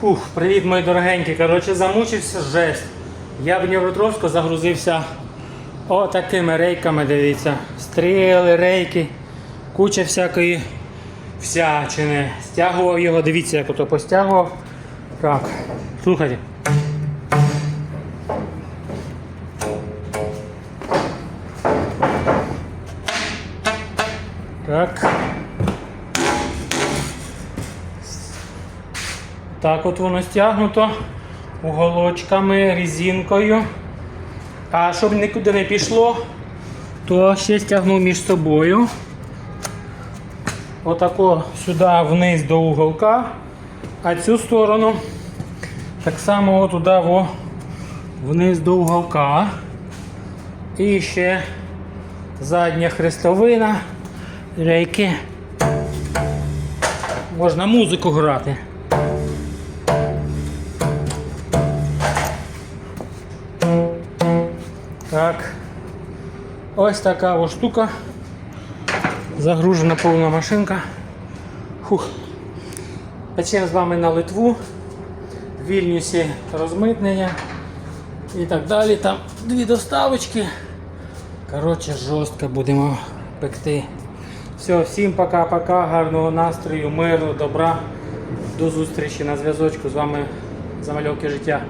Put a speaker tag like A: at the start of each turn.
A: Фух, привіт, мої дорогенькі. Коротше, замучився жесть. Я в Дніпропетровську загрузився отакими рейками, дивіться. Стріли, рейки, куча всякої всячини. Стягував його, дивіться, як ото постягував. Так, слухайте. Так. Так от воно стягнуто уголочками, резинкою. А щоб нікуди не пішло, то ще стягнув між собою. Отако сюди вниз до уголка, а цю сторону так само отуди во, вниз до уголка. І ще задня хрестовина, рейки. Можна музику грати. Так. Ось така ось штука. Загружена повна машинка. Фух. Печемо з вами на Литву. В Вільнюсі розмитнення і так далі. Там дві доставочки. Коротше, жорстко будемо пекти. Все, всім пока-пока, гарного настрою, миру, добра. До зустрічі на зв'язочку. З вами замальовки життя.